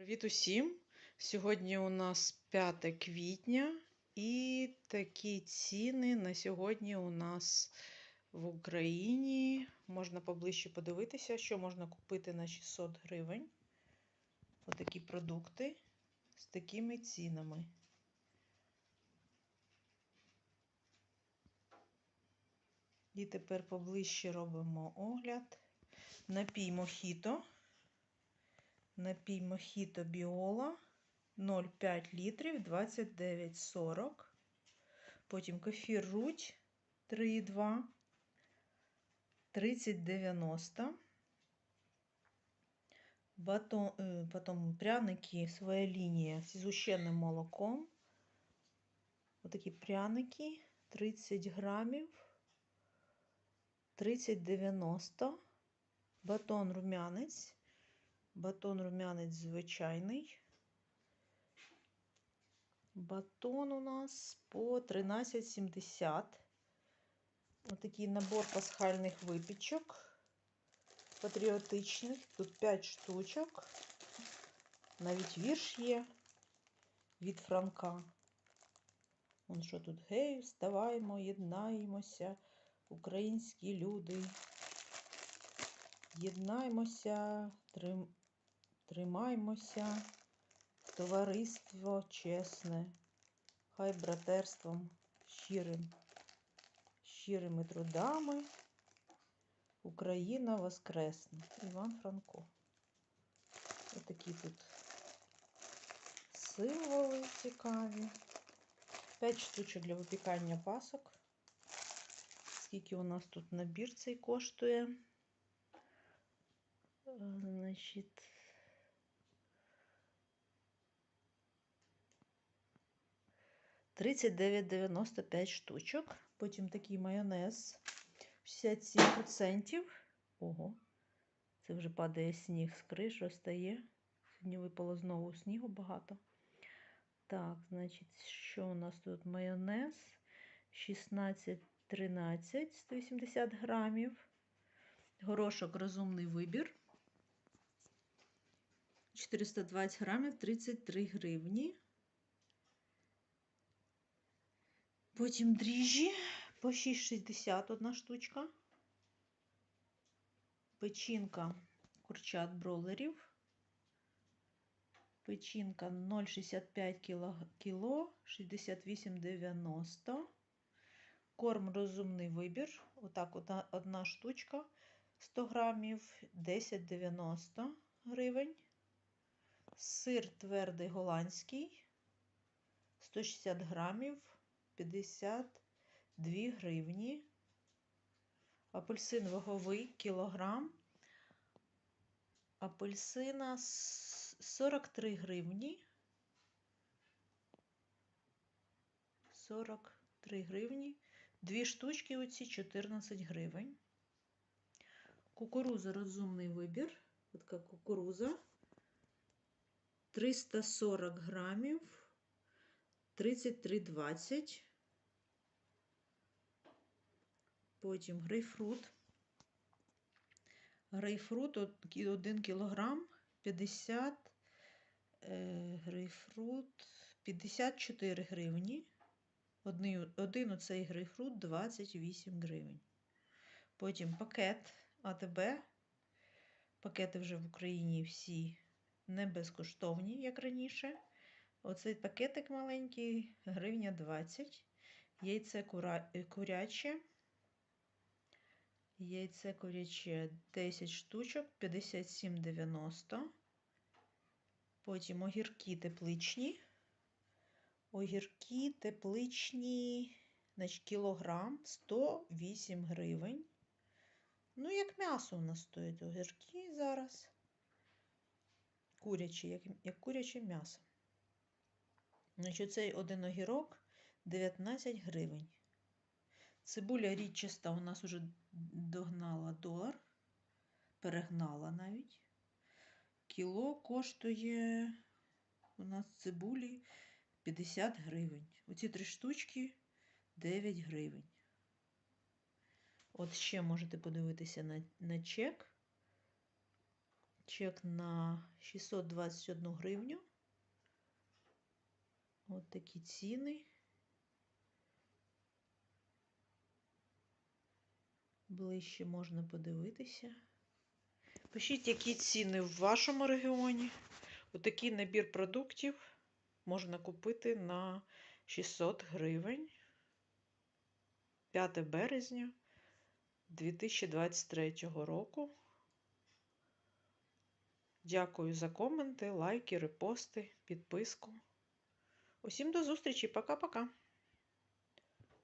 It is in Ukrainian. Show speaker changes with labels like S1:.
S1: Привіт усім! Сьогодні у нас 5 квітня і такі ціни на сьогодні у нас в Україні. Можна поближче подивитися, що можна купити на 600 гривень. Отакі продукти з такими цінами. І тепер поближче робимо огляд. Напій мохіто. Напій Мохіто Біола 0,5 літрів 29,40. Потім кефір Руть 3,2 30,90. Батон, э, потом пряники своя лінія з згущеним молоком. Отакі пряники 30 грамів 30,90. Батон рум'янець. Батон рум'янець звичайний. Батон у нас по 13,70. Отакий набор пасхальних випічок. Патріотичних. Тут 5 штучок. Навіть вірш є від Франка. Вон що тут? Гей, вставаймо, єднаємося, українські люди. Єднаймося, трим... Тримаймося, товариство чесне, хай братерством щирим, щирими трудами Україна Воскресне. Іван Франко. Отакі тут символи цікаві. 5 штучок для випікання пасок. Скільки у нас тут набір цей коштує? Е, значить. 39,95 штучок. Потім такий майонез 67%. Ого, це вже падає сніг з криш, розтає. Сьогодні випало знову снігу багато. Так, значить, що у нас тут майонез? 16,13, 180 грамів. Горошок розумний вибір. 420 грамів 33 гривні. Потім дріжджі по 6,60 одна штучка. Печінка курчат бролерів. Печінка 0,65 кіло, 68,90. Корм розумний вибір. Отак одна штучка 100 грамів 10,90 гривень. Сир твердий голландський 160 грамів 52 гривні. Апельсин ваговий кілограм. Апельсина 43 гривні. 43 гривні. Дві штучки оці 14 гривень. Кукуруза розумний вибір. Ось така кукуруза. 340 грамів 33,20. Потім грейпфрут. Грейпфрут 1 кілограм 50 е, грейпфрут 54 гривні. Один, один оцей грейпфрут 28 гривень. Потім пакет АТБ. Пакети вже в Україні всі не безкоштовні, як раніше. Оцей пакетик маленький, гривня 20. Яйце куряче. Яйце куряче 10 штучок, 57,90. Потім огірки тепличні. Огірки тепличні, значить, кілограм 108 гривень. Ну, як м'ясо у нас стоїть огірки зараз. Курячі, як, як куряче м'ясо. Значить, цей один огірок 19 гривень. Цибуля рідчаста у нас вже догнала долар, перегнала навіть. Кіло коштує у нас цибулі 50 гривень. Оці три штучки 9 гривень. От ще можете подивитися на, на чек. Чек на 621 гривню. От такі ціни. Ближче можна подивитися. Пишіть, які ціни в вашому регіоні. Отакий набір продуктів можна купити на 600 гривень 5 березня 2023 року. Дякую за коменти, лайки, репости, підписку. Усім до зустрічі. Пока-пока.